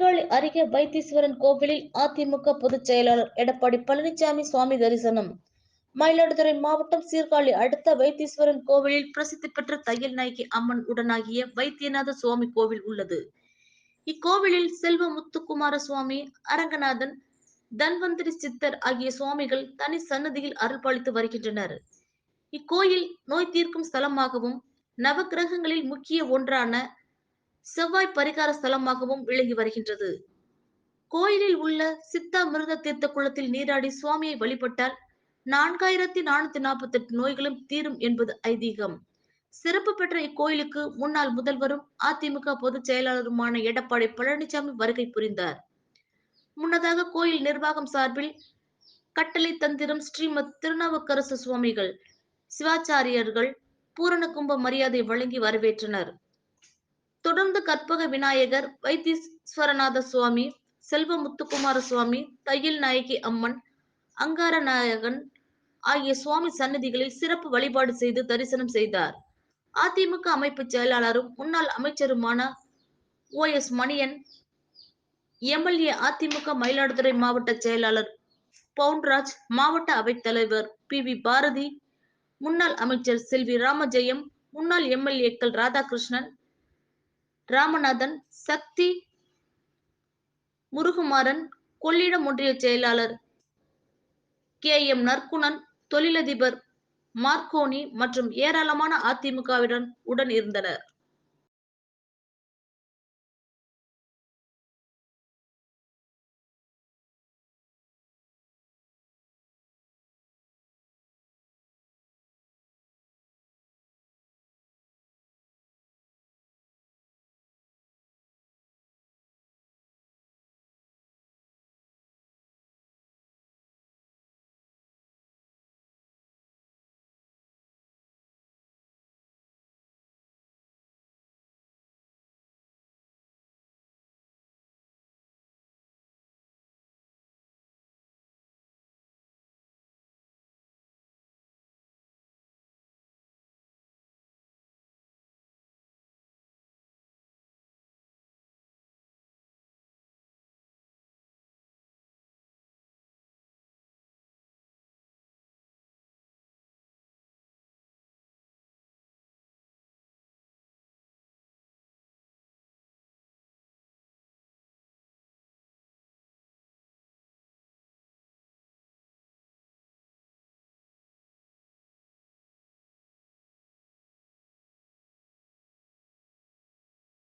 சீர்காழி அருகே வைத்தீஸ்வரன் கோவிலில் அதிமுக பொதுச் செயலாளர் எடப்பாடி பழனிசாமி சுவாமி தரிசனம். மயிலாடுதுறை மாவட்டம் சீர்காழி அடுத்த வைத்தீஸ்வரன் கோவிலில் பிரசித்தி பெற்ற தையல் நாயகி அம்மன் உடனாகிய வைத்தியநாத சுவாமி கோவில் உள்ளது. இக்கோவிலில் செல்வ முத்துக்குமார சுவாமி அரங்கநாதன் தன்வந்திரி சித்தர் ஆகிய சுவாமிகள் தனி சன்னதியில் அருள்பாலித்து வருகின்றனர். இக்கோயில் நோய் தீர்க்கும் ஸ்தலமாகவும் நவகிரகங்களில் முக்கிய ஒன்றான செவ்வாய் பரிகார ஸ்தலமாகவும் விளங்கி வருகின்றது. கோயிலில் உள்ள சித்தா மிருத தீர்த்த குளத்தில் நீராடி சுவாமியை வழிபட்டால் நான்காயிரத்தி நானூத்தி நாற்பத்தி எட்டு நோய்களும் தீரும் என்பது ஐதீகம். சிறப்பு பெற்ற இக்கோயிலுக்கு முன்னாள் முதல்வரும் அதிமுக பொதுச் செயலாளருமான எடப்பாடி பழனிசாமி வருகை புரிந்தார். முன்னதாக கோயில் நிர்வாகம் சார்பில் கட்டளை தந்திரம் ஸ்ரீமத் திருநாவுக்கரசு சுவாமிகள் சிவாச்சாரியர்கள் பூரண கும்ப மரியாதை வழங்கி வரவேற்றனர். தொடர்ந்து கற்பக விநாயகர் வைத்தீஸ்வரநாத சுவாமி செல்வ முத்துக்குமார சுவாமி தையல் நாயகி அம்மன் அங்கார நாயகன் ஆகிய சுவாமி சன்னதிகளில் சிறப்பு வழிபாடு செய்து தரிசனம் செய்தார். அதிமுக அமைப்பு செயலாளரும் முன்னாள் அமைச்சருமான O S Maniyan MLA AIADMK Mayiladuthurai மாவட்ட செயலாளர் பவுன்ராஜ் மாவட்ட அவைத்தலைவர் பி வி பாரதி முன்னாள் அமைச்சர் செல்வி ராமஜெயம் முன்னாள் எம்எல்ஏக்கள் ராதாகிருஷ்ணன் ராமநாதன் சக்தி முருகுமாறன் கொள்ளிடம் ஒன்றிய செயலாளர் கே. எம். நற்குணன் தொழிலதிபர் மார்க்கோனி மற்றும் ஏராளமான அதிமுகவிடன் உடன் இருந்தனர்.